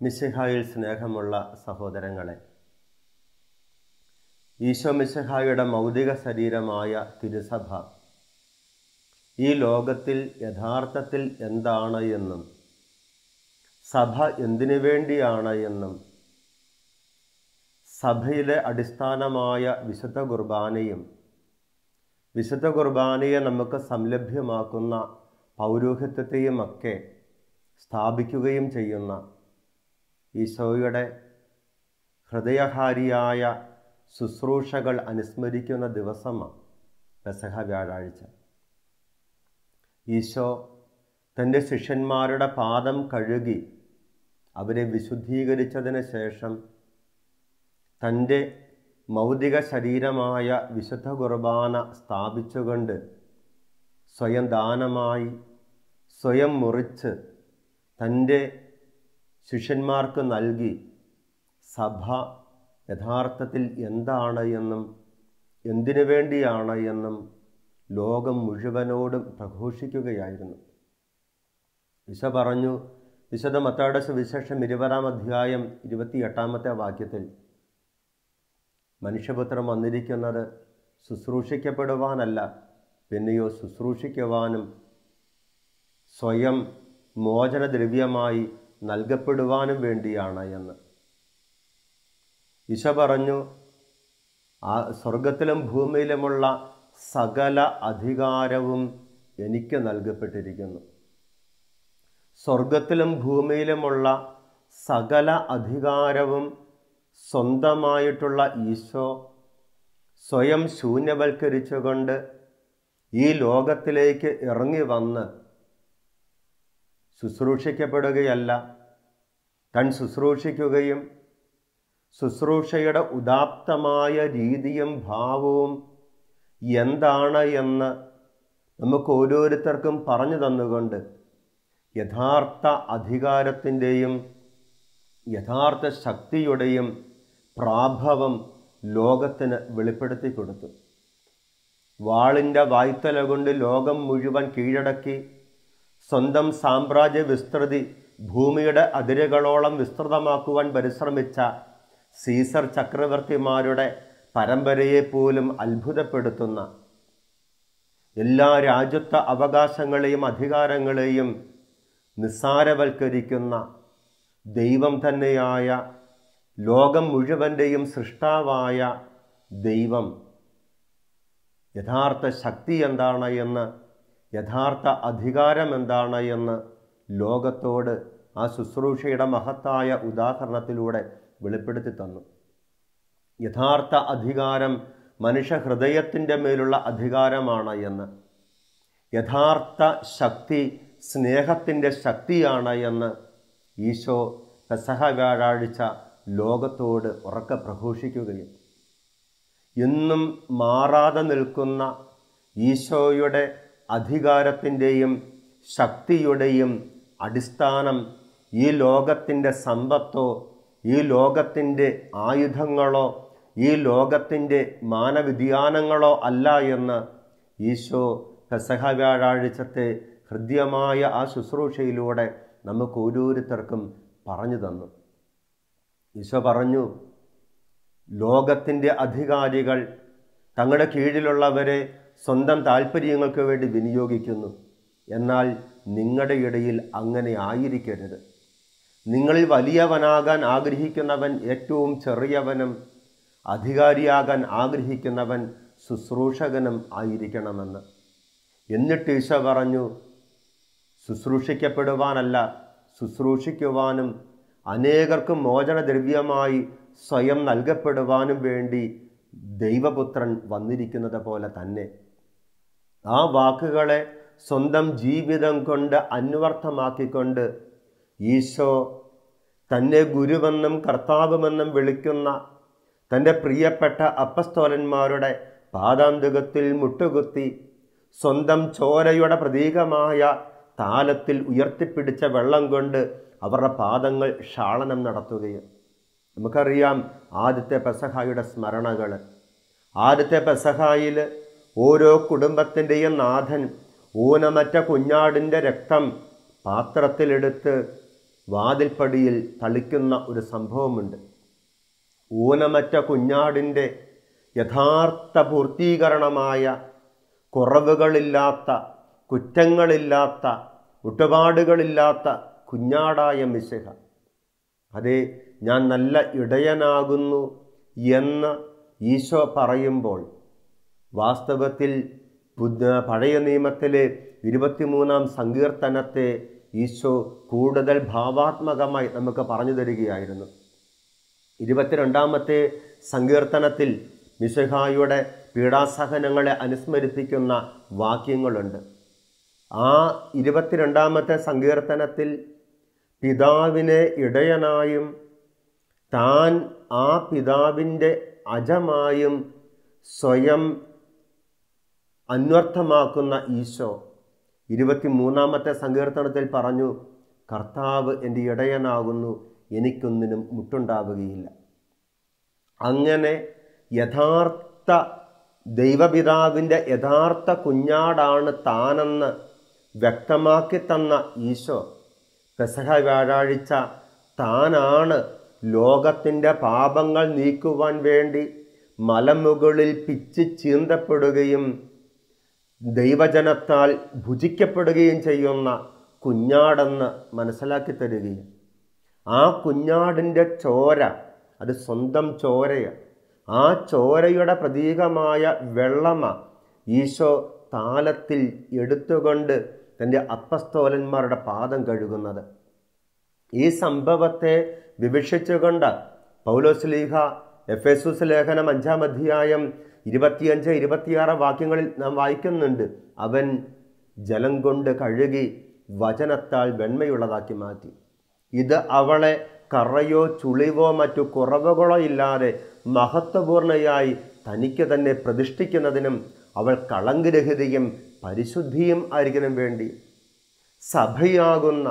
മിശിഹായിൽ സ്നേഹമുള്ള സഹോദരങ്ങളെ ഈശോ മിശിഹായുടെ മൗതിക ശരീരമായ തിരുസഭ ഈ ലോകത്തിൽ യഥാർത്ഥത്തിൽ എന്താണ് എന്നും സഭ എന്തിനു വേണ്ടിയാണ് എന്നും സഭയിലെ അടിസ്ഥാനമായ വിശുദ്ധ കുർബാനയും വിശുദ്ധ കുർബാനയെ നമുക്ക് സംലഭ്യമാക്കുന്ന പൗരോഹിത്യത്തെയുമൊക്കെ സ്ഥാപിക്കുകയും ചെയ്യുന്ന ഈശോയുടെ ഹൃദയഹാരിയായ ശുശ്രൂഷകൾ അനുസ്മരിക്കുന്ന ദിവസമാണ് പെസഹ വ്യാഴാഴ്ച. ഈശോ തന്റെ ശിഷ്യന്മാരുടെ പാദം കഴുകി അവരെ വിശുദ്ധീകരിച്ചതിന് ശേഷം തന്റെ മൗതിക ശരീരമായ വിശുദ്ധ കുർബാന സ്ഥാപിച്ചുകൊണ്ട് സ്വയം ദാനമായി സ്വയം മുറിച്ച് തന്റെ ശിഷ്യന്മാർക്ക് നൽകി സഭ യഥാർത്ഥത്തിൽ എന്താണ് എന്നും എന്തിനു വേണ്ടിയാണ് എന്നും ലോകം മുഴുവനോടും പ്രഘോഷിക്കുകയായിരുന്നു. വിശ പറഞ്ഞു വിശദ മത്താടസ് വിശേഷം ഇരുപതാം അധ്യായം ഇരുപത്തിയെട്ടാമത്തെ വാക്യത്തിൽ മനുഷ്യപുത്രം വന്നിരിക്കുന്നത് ശുശ്രൂഷിക്കപ്പെടുവാനല്ല പിന്നെയോ ശുശ്രൂഷിക്കുവാനും സ്വയം മോചനദ്രവ്യമായി നൽകപ്പെടുവാനും വേണ്ടിയാണ് എന്ന്. ഇശ പറഞ്ഞു ആ സ്വർഗത്തിലും ഭൂമിയിലുമുള്ള സകല അധികാരവും എനിക്ക് നൽകപ്പെട്ടിരിക്കുന്നു. സ്വർഗത്തിലും ഭൂമിയിലുമുള്ള സകല അധികാരവും സ്വന്തമായിട്ടുള്ള ഈശോ സ്വയം ശൂന്യവൽക്കരിച്ചുകൊണ്ട് ഈ ലോകത്തിലേക്ക് ഇറങ്ങി വന്ന് ശുശ്രൂഷിക്കപ്പെടുകയല്ല. തൻ ശുശ്രൂഷിക്കുകയും ശുശ്രൂഷയുടെ ഉദാപ്തമായ രീതിയും ഭാവവും എന്താണ് എന്ന് നമുക്ക് ഓരോരുത്തർക്കും പറഞ്ഞു തന്നുകൊണ്ട് യഥാർത്ഥ അധികാരത്തിന്റെയും യഥാർത്ഥ ശക്തിയുടെയും പ്രാഭവം ലോകത്തിന് വെളിപ്പെടുത്തി കൊടുത്തു വാളിന്റെ വായ്ത്തല കൊണ്ട് ലോകം മുഴുവൻ കീഴടക്കി. സ്വന്തം സാമ്രാജ്യ വിസ്തൃതി ഭൂമിയുടെ അതിരുകളോളം വിസ്തൃതമാക്കുവാൻ പരിശ്രമിച്ച സീസർ ചക്രവർത്തിമാരുടെ പരമ്പരയെപ്പോലും അത്ഭുതപ്പെടുത്തുന്ന എല്ലാ രാജ്യത്വ അവകാശങ്ങളെയും അധികാരങ്ങളെയും നിസ്സാരവൽക്കരിക്കുന്ന ദൈവം തന്നെയായ ലോകം മുഴുവന്റെയും സൃഷ്ടാവായ ദൈവം യഥാർത്ഥ ശക്തി എന്താണ് എന്ന് യഥാർത്ഥ അധികാരം എന്താണ് എന്ന് ലോകത്തോട് ആ ശുശ്രൂഷയുടെ മഹത്തായ ഉദാഹരണത്തിലൂടെ വെളിപ്പെടുത്തി തന്നു. യഥാർത്ഥ അധികാരം മനുഷ്യ ഹൃദയത്തിന്റെ മേലുള്ള അധികാരമാണ് എന്ന് യഥാർത്ഥ ശക്തി സ്നേഹത്തിന്റെ ശക്തിയാണ് എന്ന് ഈശോ പെസഹ വ്യാഴാഴ്ച ലോകത്തോട് ഉറക്കെ പ്രഘോഷിക്കുകയും എന്നും മാറാതെ നിൽക്കുന്ന ഈശോയുടെ അധികാരത്തിന്റെയും ശക്തിയുടെയും അടിസ്ഥാനം ഈ ലോകത്തിന്റെ സമ്പത്തോ ഈ ലോകത്തിന്റെ ആയുധങ്ങളോ ഈ ലോകത്തിന്റെ മാനവിധ്യാനങ്ങളോ അല്ല എന്ന് ഈശോ പെസഹ വ്യാഴാഴ്ചത്തെ ഹൃദ്യമായ ആ ശുശ്രൂഷയിലൂടെ നമുക്ക് ഓരോരുത്തർക്കും പറഞ്ഞു തന്നു. ഈശോ പറഞ്ഞു ലോകത്തിന്റെ അധികാരികൾ തങ്ങളുടെ കീഴിലുള്ളവരെ സ്വന്തം താല്പര്യങ്ങൾക്ക് വേണ്ടി വിനിയോഗിക്കുന്നു. എന്നാൽ നിങ്ങളുടെ ഇടയിൽ അങ്ങനെ ആയിരിക്കരുത്. നിങ്ങളിൽ വലിയവനാകാൻ ആഗ്രഹിക്കുന്നവൻ ഏറ്റവും ചെറിയവനും അധികാരിയാകാൻ ആഗ്രഹിക്കുന്നവൻ ശുശ്രൂഷകനും ആയിരിക്കണമെന്ന്. എന്നിട്ട് ഈശ പറഞ്ഞു ശുശ്രൂഷിക്കപ്പെടുവാനല്ല ശുശ്രൂഷിക്കുവാനും അനേകർക്ക് മോചനദ്രവ്യമായി സ്വയം നൽകപ്പെടുവാനും വേണ്ടി ദൈവപുത്രൻ വന്നിരിക്കുന്നത് പോലെ തന്നെ. ആ വാക്കുകളെ സ്വന്തം ജീവിതം കൊണ്ട് അന്വർത്ഥമാക്കിക്കൊണ്ട് ഈശോ തന്നെ ഗുരുവെന്നും കർത്താവുമെന്നും വിളിക്കുന്ന തന്റെ പ്രിയപ്പെട്ട അപ്പസ്തോലന്മാരുടെ പാദാന്തുകത്തിൽ മുട്ടുകുത്തി സ്വന്തം ചോരയുടെ പ്രതീകമായ താലത്തിൽ ഉയർത്തിപ്പിടിച്ച വെള്ളം കൊണ്ട് അവരുടെ പാദങ്ങൾ ക്ഷാളനം നടത്തുകയും. നമുക്കറിയാം ആദ്യത്തെ പെസഹായുടെ സ്മരണകൾ ആദ്യത്തെ പെസഹായിൽ ഓരോ കുടുംബത്തിന്റെയും നാഥൻ ഊനമറ്റ കുഞ്ഞാടിന്റെ രക്തം പാത്രത്തിലെടുത്ത് വാതിൽപ്പടിയിൽ തളിക്കുന്ന ഒരു സംഭവമുണ്ട്. ഊനമറ്റ കുഞ്ഞാടിന്റെ യഥാർത്ഥ പൂർത്തീകരണമായ കുറവുകളില്ലാത്ത കുറ്റങ്ങളില്ലാത്ത ഒട്ടുപാടുകളില്ലാത്ത കുഞ്ഞാടായ മിശിഹ. അതെ ഞാൻ നല്ല ഇടയനാകുന്നു എന്ന് ഈശോ പറയുമ്പോൾ വാസ്തവത്തിൽ പഴയ നിയമത്തിലെ ഇരുപത്തിമൂന്നാം സങ്കീർത്തനത്തെ ഈശോ കൂടുതൽ ഭാവാത്മകമായി നമുക്ക് പറഞ്ഞു തരികയായിരുന്നു. ഇരുപത്തിരണ്ടാമത്തെ സങ്കീർത്തനത്തിൽ മിശഹായുടെ പീഡാസഹനങ്ങളെ അനുസ്മരിപ്പിക്കുന്ന വാക്യങ്ങളുണ്ട്. ആ ഇരുപത്തിരണ്ടാമത്തെ സങ്കീർത്തനത്തിൽ പിതാവിനെ ഇടയനായും താൻ ആ പിതാവിന്റെ അജമായും സ്വയം അന്വർത്ഥമാക്കുന്ന ഈശോ ഇരുപത്തി മൂന്നാമത്തെ സങ്കീർത്തനത്തിൽ പറഞ്ഞു കർത്താവ് എന്റെ ഇടയനാകുന്നു എനിക്കൊന്നിനും മുട്ടുണ്ടാവുകയില്ല. അങ്ങനെ യഥാർത്ഥ ദൈവപിതാവിന്റെ യഥാർത്ഥ കുഞ്ഞാടാണ് താനെന്ന് വ്യക്തമാക്കി തന്ന ഈശോ പെസഹ വ്യാഴാഴ്ച താനാണ് ലോകത്തിന്റെ പാപങ്ങൾ നീക്കുവാൻ വേണ്ടി മലമുകളിൽ പിച്ച് ചീന്തപ്പെടുകയും ദൈവജനത്താൽ ഭുജിക്കപ്പെടുകയും ചെയ്യുന്ന കുഞ്ഞാടെന്ന് മനസ്സിലാക്കി തരികയും ആ കുഞ്ഞാടിന്റെ ചോര അത് സ്വന്തം ചോരയാണ് ആ ചോരയുടെ പ്രതീകമായ വെള്ളമ ഈശോ താലത്തിൽ എടുത്തുകൊണ്ട് തന്റെ അപ്പസ്തോലന്മാരുടെ പാദം കഴുകുന്നത്. ഈ സംഭവത്തെ വിവക്ഷിച്ചുകൊണ്ട് പൗലോസ്ലീഹ എഫ് എസുസ് ലേഖനം അഞ്ചാം അധ്യായം ഇരുപത്തിയഞ്ച് ഇരുപത്തിയാറ് വാക്യങ്ങളിൽ നാം വായിക്കുന്നുണ്ട്. അവൻ ജലം കൊണ്ട് കഴുകി വചനത്താൽ വെണ്മയുള്ളതാക്കി മാറ്റി. ഇത് അവളെ കറയോ ചുളിവോ മറ്റു കുറവുകളോ ഇല്ലാതെ മഹത്വപൂർണയായി തനിക്ക് തന്നെ പ്രതിഷ്ഠിക്കുന്നതിനും അവൾ കളങ്കരഹിതയും പരിശുദ്ധിയും ആയിരിക്കണം വേണ്ടി സഭയാകുന്ന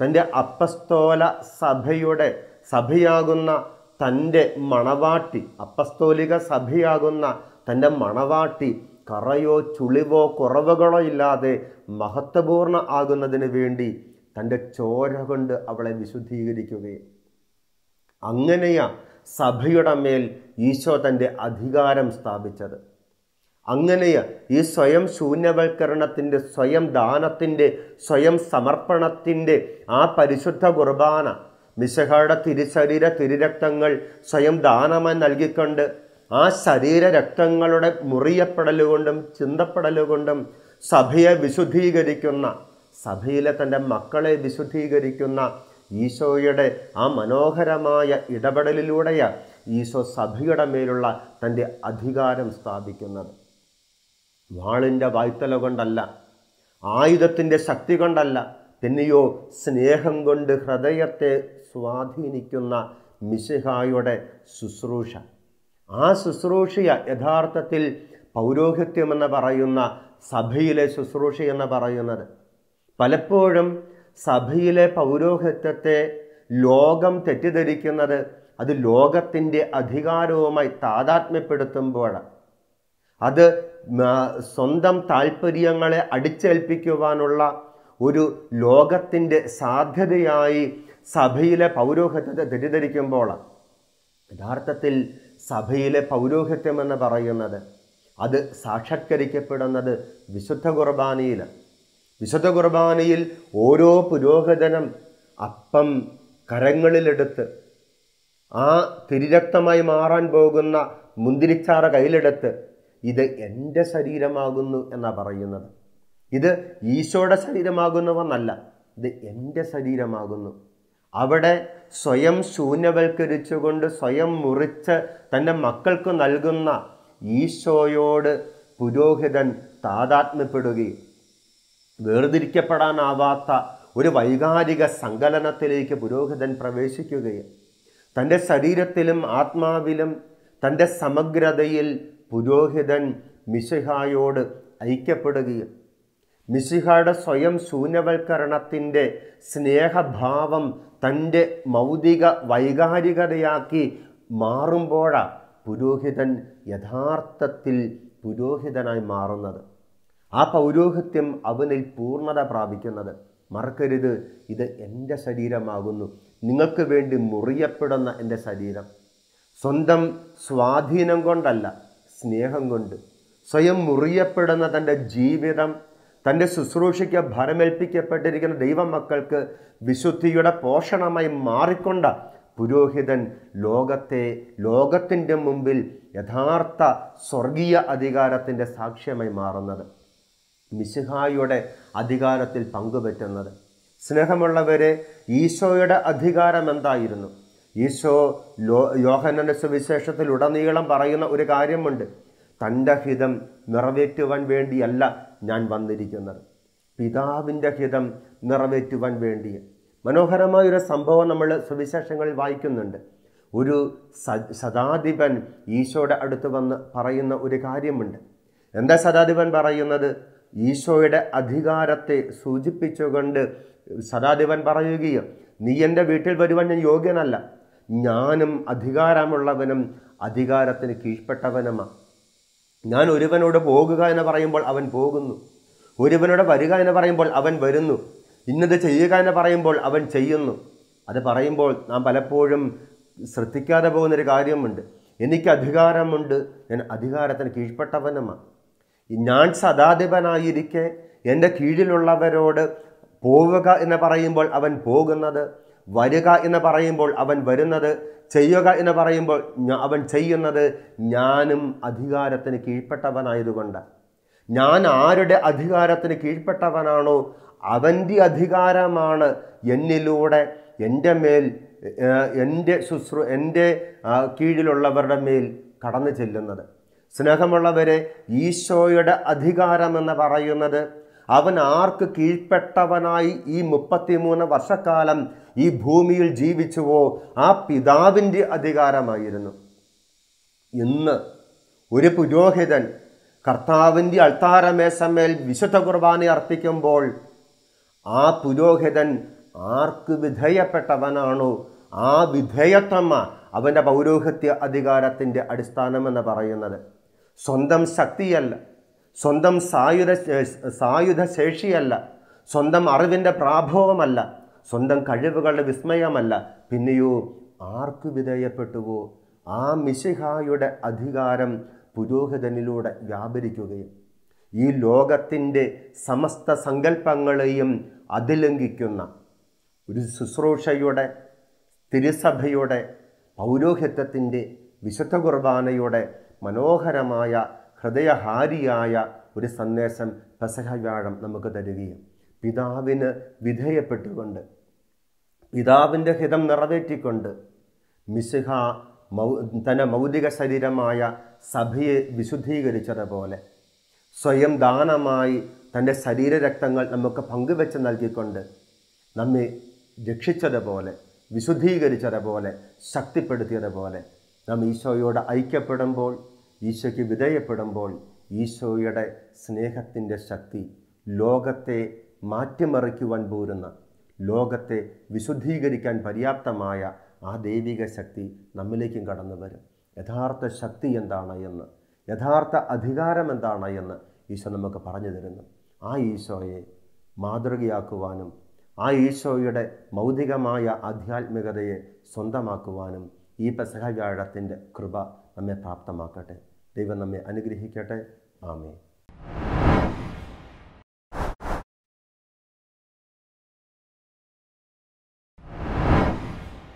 തന്റെ അപ്പസ്തോല സഭയുടെ സഭയാകുന്ന തന്റെ മണവാട്ടി അപ്പസ്തോലിക സഭയാകുന്ന തന്റെ മണവാട്ടി കറയോ ചുളിവോ കുറവുകളോ ഇല്ലാതെ മഹത്വപൂർണ ആകുന്നതിന് വേണ്ടി തന്റെ ചോര കൊണ്ട് അവളെ വിശുദ്ധീകരിക്കുകയും. അങ്ങനെയാ സഭയുടെ മേൽ ഈശോ തന്റെ അധികാരം സ്ഥാപിച്ചത്. അങ്ങനെയാ ഈ സ്വയം ശൂന്യവൽക്കരണത്തിന്റെ സ്വയം ദാനത്തിന്റെ സ്വയം സമർപ്പണത്തിന്റെ ആ പരിശുദ്ധ കുർബാന മിശഹയുടെ തിരുശരീര തിരുരക്തങ്ങൾ സ്വയം ദാനമായി നൽകിക്കൊണ്ട് ആ ശരീര രക്തങ്ങളുടെ മുറിയപ്പെടലുകൊണ്ടും ചിന്തപ്പെടലുകൊണ്ടും സഭയെ വിശുദ്ധീകരിക്കുന്ന സഭയിലെ തന്റെ മക്കളെ വിശുദ്ധീകരിക്കുന്ന ഈശോയുടെ ആ മനോഹരമായ ഇടപെടലിലൂടെയാണ് ഈശോ സഭയുടെ മേലുള്ള തന്റെ അധികാരം സ്ഥാപിക്കുന്നത്. വാളിന്റെ വായ്ത്തല കൊണ്ടല്ല ആയുധത്തിന്റെ ശക്തി കൊണ്ടല്ല പിന്നെയോ സ്നേഹം കൊണ്ട് ഹൃദയത്തെ സ്വാധീനിക്കുന്ന മിശിഹായുടെ ശുശ്രൂഷ. ആ ശുശ്രൂഷയ യഥാർത്ഥത്തിൽ പൗരോഹിത്യമെന്ന് പറയുന്ന സഭയിലെ ശുശ്രൂഷ എന്ന് പറയുന്നത്. പലപ്പോഴും സഭയിലെ പൗരോഹിത്യത്തെ ലോകം തെറ്റിദ്ധരിക്കുന്നത് അത് ലോകത്തിന്റെ അധികാരവുമായി താതാത്മ്യപ്പെടുത്തുമ്പോഴാണ്. അത് സ്വന്തം താല്പര്യങ്ങളെ അടിച്ചേൽപ്പിക്കുവാനുള്ള ഒരു ലോകത്തിന്റെ സാധ്യതയായി സഭയിലെ പൗരോഹിത്യത്തെ തെറ്റിദ്ധരിക്കുമ്പോഴാണ് യഥാർത്ഥത്തിൽ സഭയിലെ പൗരോഹിത്യം എന്ന് പറയുന്നത് അത് സാക്ഷാത്കരിക്കപ്പെടുന്നത് വിശുദ്ധ കുർബാനയിൽ വിശുദ്ധ കുർബാനയിൽ ഓരോ പുരോഹിതനും അപ്പം കരങ്ങളിലെടുത്ത് ആ തിരിരക്തമായി മാറാൻ പോകുന്ന മുന്തിരിച്ചാറ കയ്യിലെടുത്ത് ഇത് എന്റെ ശരീരമാകുന്നു എന്നാണ് പറയുന്നത്. ഇത് ഈശോയുടെ ശരീരമാകുന്നവന്നല്ല ഇത് എന്റെ ശരീരമാകുന്നു. അവിടെ സ്വയം ശൂന്യവൽക്കരിച്ചുകൊണ്ട് സ്വയം മുറിച്ച് തന്റെ മക്കൾക്ക് നൽകുന്ന ഈശോയോട് പുരോഹിതൻ താതാത്മ്യപ്പെടുകയും വേർതിരിക്കപ്പെടാനാവാത്ത ഒരു വൈകാരിക സങ്കലനത്തിലേക്ക് പുരോഹിതൻ പ്രവേശിക്കുകയും തന്റെ ശരീരത്തിലും ആത്മാവിലും തന്റെ സമഗ്രതയിൽ പുരോഹിതൻ മിശിഹായോട് ഐക്യപ്പെടുകയും മിശിഹയുടെ സ്വയം ശൂന്യവൽക്കരണത്തിന്റെ സ്നേഹഭാവം തന്റെ മൗതിക വൈകാരികതയാക്കി മാറുമ്പോഴാണ് പുരോഹിതൻ യഥാർത്ഥത്തിൽ പുരോഹിതനായി മാറുന്നത്. ആ പൗരോഹിത്യം അവനിൽ പൂർണത പ്രാപിക്കുന്നത്. മറക്കരുത് ഇത് എന്റെ ശരീരമാകുന്നു. നിങ്ങൾക്ക് വേണ്ടി മുറിയപ്പെടുന്ന എന്റെ ശരീരം. സ്വന്തം സ്വാധീനം കൊണ്ടല്ല സ്നേഹം കൊണ്ട്. സ്വയം മുറിയപ്പെടുന്ന തന്റെ ജീവിതം തന്റെ ശുശ്രൂഷയ്ക്ക് ഭരമേൽപ്പിക്കപ്പെട്ടിരിക്കുന്ന ദൈവമക്കൾക്ക് വിശുദ്ധിയുടെ പോഷണമായി മാറിക്കൊണ്ട പുരോഹിതൻ ലോകത്തെ ലോകത്തിന്റെ മുമ്പിൽ യഥാർത്ഥ സ്വർഗീയ അധികാരത്തിന്റെ സാക്ഷ്യമായി മാറുന്നത്. മിശിഹായുടെ അധികാരത്തിൽ പങ്കുപറ്റുന്നത്. സ്നേഹമുള്ളവരെ ഈശോയുടെ അധികാരം എന്തായിരുന്നു? ഈശോ ലോ യോഹനന്റെ സുവിശേഷത്തിൽ ഉടനീളം പറയുന്ന ഒരു കാര്യമുണ്ട്. തന്റെ ഹിതം നിറവേറ്റുവാൻ വേണ്ടിയല്ല ഞാൻ വന്നിരിക്കുന്നത്. പിതാവിന്റെ ഹിതം നിറവേറ്റുവാൻ വേണ്ടി. മനോഹരമായ ഒരു സംഭവം നമ്മൾ സുവിശേഷങ്ങളിൽ വായിക്കുന്നുണ്ട്. ഒരു സ ശതാധിപൻ ഈശോയുടെ അടുത്ത് വന്ന് പറയുന്ന ഒരു കാര്യമുണ്ട്. എന്താ ശതാധിപൻ പറയുന്നത്? ഈശോയുടെ അധികാരത്തെ സൂചിപ്പിച്ചുകൊണ്ട് ശതാധിപൻ പറയുകയും നീ എന്റെ വീട്ടിൽ വരുവാൻ ഞാൻ യോഗ്യനല്ല. ഞാനും അധികാരമുള്ളവനും അധികാരത്തിന് കീഴ്പ്പെട്ടവനുമാണ് ഞാൻ ഒരുവനോട് പോകുക എന്ന് പറയുമ്പോൾ അവൻ പോകുന്നു. ഒരുവനോട് വരിക എന്ന് പറയുമ്പോൾ അവൻ വരുന്നു. ഇന്നത് ചെയ്യുക എന്ന് പറയുമ്പോൾ അവൻ ചെയ്യുന്നു. അത് പറയുമ്പോൾ നാം പലപ്പോഴും ശ്രദ്ധിക്കാതെ പോകുന്നൊരു കാര്യമുണ്ട്. എനിക്ക് അധികാരമുണ്ട്. ഞാൻ അധികാരത്തിന് കീഴ്പ്പെട്ടവനുമാണ്. ഞാൻ സദാധിപനായിരിക്കെ എന്റെ കീഴിലുള്ളവരോട് പോവുക എന്ന് പറയുമ്പോൾ അവൻ പോകുന്നത് വരിക എന്ന് പറയുമ്പോൾ അവൻ വരുന്നത് ചെയ്യുക എന്ന് പറയുമ്പോൾ അവൻ ചെയ്യുന്നത് ഞാനും അധികാരത്തിന് കീഴ്പ്പെട്ടവനായതുകൊണ്ട്. ഞാൻ ആരുടെ അധികാരത്തിന് കീഴ്പ്പെട്ടവനാണോ അവന്റെ അധികാരമാണ് എന്നിലൂടെ എന്റെ മേൽ എന്റെ ശുശ്രൂ എന്റെ കീഴിലുള്ളവരുടെ മേൽ കടന്നു ചെല്ലുന്നത്. സ്നേഹമുള്ളവരെ ഈശോയുടെ അധികാരം എന്ന് പറയുന്നത് അവൻ ആർക്ക് കീഴ്പ്പെട്ടവനായി ഈ മുപ്പത്തിമൂന്ന് വർഷക്കാലം ഈ ഭൂമിയിൽ ജീവിച്ചുവോ ആ പിതാവിന്റെ അധികാരമായിരുന്നു. ഇന്ന് ഒരു പുരോഹിതൻ കർത്താവിന്റെ അൾത്താരമേശമേൽ വിശുദ്ധ കുർബാന അർപ്പിക്കുമ്പോൾ ആ പുരോഹിതൻ ആർക്ക് വിധേയപ്പെട്ടവനാണോ? ആ വിധേയത്വമ അവന്റെ പൗരോഹിത്യ അധികാരത്തിന്റെ അടിസ്ഥാനമെന്ന് പറയുന്നത്. സ്വന്തം ശക്തിയല്ല. സ്വന്തം സായുധ സായുധ ശേഷിയല്ല. സ്വന്തം അറിവിന്റെ പ്രാഭവമല്ല. സ്വന്തം കഴിവുകളുടെ വിസ്മയമല്ല. പിന്നെയോ ആർക്ക് വിധേയപ്പെട്ടുവോ? ആ മിശിഹായുടെ അധികാരം പുരോഹിതനിലൂടെ വ്യാപരിക്കുകയും ഈ ലോകത്തിന്റെ സമസ്ത സങ്കല്പങ്ങളെയും അതിലംഘിക്കുന്ന ഒരു ശുശ്രൂഷയുടെ തിരുസഭയുടെ പൗരോഹിത്യത്തിന്റെ വിശുദ്ധ കുർബാനയുടെ മനോഹരമായ ഹൃദയഹാരിയായ ഒരു സന്ദേശം പെസഹ വ്യാഴം നമുക്ക് തരികയും പിതാവിന് വിധേയപ്പെട്ടുകൊണ്ട് പിതാവിന്റെ ഹിതം നിറവേറ്റിക്കൊണ്ട് മിശിഹ മൗ തന്റെ മൗതിക ശരീരമായ സഭയെ വിശുദ്ധീകരിച്ചതുപോലെ സ്വയം ദാനമായി തന്റെ ശരീരരക്തങ്ങൾ നമുക്ക് പങ്കുവെച്ച് നൽകിക്കൊണ്ട് നമ്മെ രക്ഷിച്ചതുപോലെ വിശുദ്ധീകരിച്ചതുപോലെ ശക്തിപ്പെടുത്തിയതുപോലെ നാം ഈശോയോട് ഐക്യപ്പെടുമ്പോൾ ഈശോയ്ക്ക് വിധേയപ്പെടുമ്പോൾ ഈശോയുടെ സ്നേഹത്തിന്റെ ശക്തി ലോകത്തെ മാറ്റിമറിക്കുവാൻ പോരുന്ന ലോകത്തെ വിശുദ്ധീകരിക്കാൻ പര്യാപ്തമായ ആ ദൈവിക ശക്തി നമ്മിലേക്കും കടന്നു വരും. യഥാർത്ഥ ശക്തി എന്താണ് എന്ന് യഥാർത്ഥ അധികാരം എന്താണ് എന്ന് ഈശോ നമുക്ക് പറഞ്ഞു തരുന്നു. ആ ഈശോയെ മാതൃകയാക്കുവാനും ആ ഈശോയുടെ മൗതികമായ ആധ്യാത്മികതയെ സ്വന്തമാക്കുവാനും ഈ പെസഹ വ്യാഴത്തിന്റെ കൃപ നമ്മെ പ്രാപ്തമാക്കട്ടെ. ദൈവം നമ്മെ അനുഗ്രഹിക്കട്ടെ. ആമേ